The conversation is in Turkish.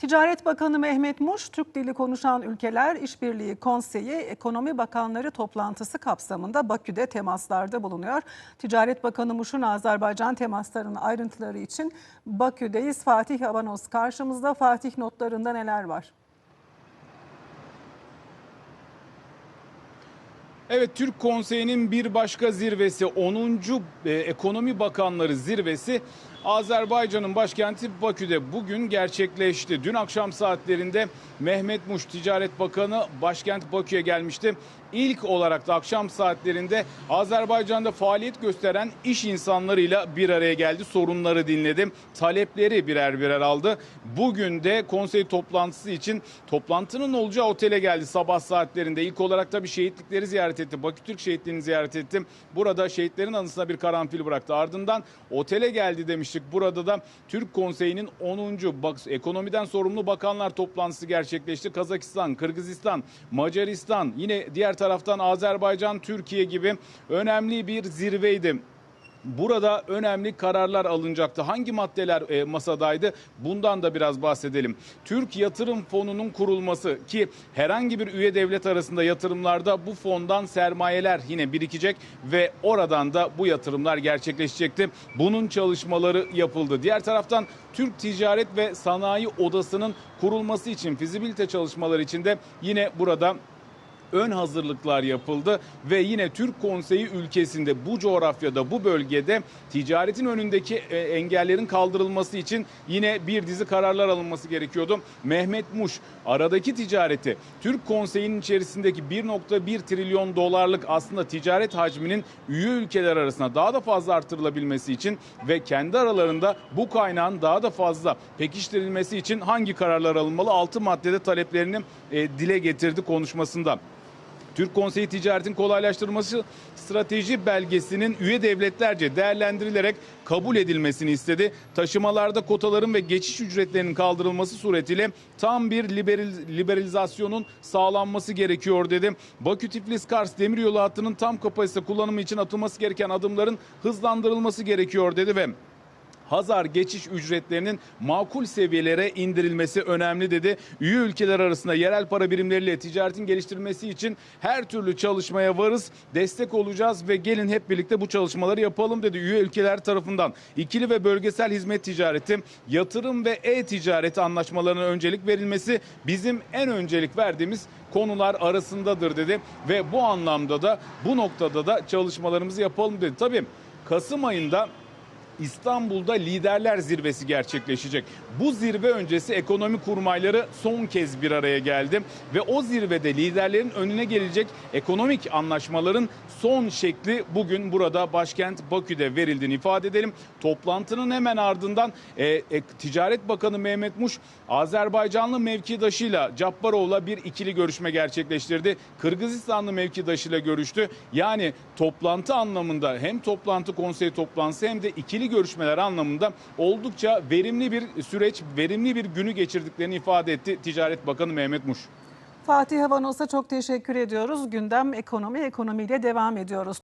Ticaret Bakanı Mehmet Muş, Türk dili konuşan ülkeler İşbirliği Konseyi Ekonomi Bakanları toplantısı kapsamında Bakü'de temaslarda bulunuyor. Ticaret Bakanı Muş'un Azerbaycan temaslarının ayrıntıları için Bakü'deyiz. Fatih Avanos karşımızda. Fatih notlarında neler var? Evet Türk Konseyi'nin bir başka zirvesi 10. e, Ekonomi Bakanları zirvesi Azerbaycan'ın başkenti Bakü'de bugün gerçekleşti. Dün akşam saatlerinde Mehmet Muş Ticaret Bakanı başkent Bakü'ye gelmişti. İlk olarak da akşam saatlerinde Azerbaycan'da faaliyet gösteren iş insanlarıyla bir araya geldi. Sorunları dinledi. Talepleri birer birer aldı. Bugün de konsey toplantısı için toplantının olacağı otele geldi sabah saatlerinde. İlk olarak tabii şehitlikleri ziyaret etti. Bakü Türk şehitliğini ziyaret etti. Burada şehitlerin anısına bir karanfil bıraktı. Ardından otele geldi demiştik. Burada da Türk Konseyi'nin 10. Bak, ekonomiden sorumlu bakanlar toplantısı gerçekleşti. Kazakistan, Kırgızistan, Macaristan, yine diğer taraftan Azerbaycan, Türkiye gibi önemli bir zirveydi. Burada önemli kararlar alınacaktı. Hangi maddeler e, masadaydı? Bundan da biraz bahsedelim. Türk Yatırım Fonu'nun kurulması ki herhangi bir üye devlet arasında yatırımlarda bu fondan sermayeler yine birikecek ve oradan da bu yatırımlar gerçekleşecekti. Bunun çalışmaları yapıldı. Diğer taraftan Türk Ticaret ve Sanayi Odası'nın kurulması için fizibilite çalışmaları için de yine burada ön hazırlıklar yapıldı ve yine Türk Konseyi ülkesinde bu coğrafyada bu bölgede ticaretin önündeki e, engellerin kaldırılması için yine bir dizi kararlar alınması gerekiyordu. Mehmet Muş aradaki ticareti Türk Konseyi'nin içerisindeki 1.1 trilyon dolarlık aslında ticaret hacminin üye ülkeler arasında daha da fazla artırılabilmesi için ve kendi aralarında bu kaynağın daha da fazla pekiştirilmesi için hangi kararlar alınmalı? 6 maddede taleplerini e, dile getirdi konuşmasında. Türk Konseyi Ticaretin Kolaylaştırılması Strateji Belgesi'nin üye devletlerce değerlendirilerek kabul edilmesini istedi. Taşımalarda kotaların ve geçiş ücretlerinin kaldırılması suretiyle tam bir liberal, liberalizasyonun sağlanması gerekiyor dedi. Bakü-Tiflis-Kars demiryolu hattının tam kapasite kullanımı için atılması gereken adımların hızlandırılması gerekiyor dedi ve Hazar geçiş ücretlerinin makul seviyelere indirilmesi önemli dedi. Üye ülkeler arasında yerel para birimleriyle ticaretin geliştirilmesi için her türlü çalışmaya varız, destek olacağız ve gelin hep birlikte bu çalışmaları yapalım dedi. Üye ülkeler tarafından ikili ve bölgesel hizmet ticareti, yatırım ve e-ticaret anlaşmalarına öncelik verilmesi bizim en öncelik verdiğimiz konular arasındadır dedi ve bu anlamda da bu noktada da çalışmalarımızı yapalım dedi. Tabii Kasım ayında İstanbul'da liderler zirvesi gerçekleşecek. Bu zirve öncesi ekonomi kurmayları son kez bir araya geldi ve o zirvede liderlerin önüne gelecek ekonomik anlaşmaların son şekli bugün burada başkent Bakü'de verildiğini ifade edelim. Toplantının hemen ardından e, e, Ticaret Bakanı Mehmet Muş Azerbaycanlı mevkidaşıyla Cabbaroğlu'la bir ikili görüşme gerçekleştirdi. Kırgızistanlı mevkidaşıyla görüştü. Yani toplantı anlamında hem toplantı konsey toplantısı hem de ikili görüşmeler anlamında oldukça verimli bir süreç, verimli bir günü geçirdiklerini ifade etti Ticaret Bakanı Mehmet Muş. Fatih Avanos'a çok teşekkür ediyoruz. Gündem ekonomi, ekonomiyle devam ediyoruz.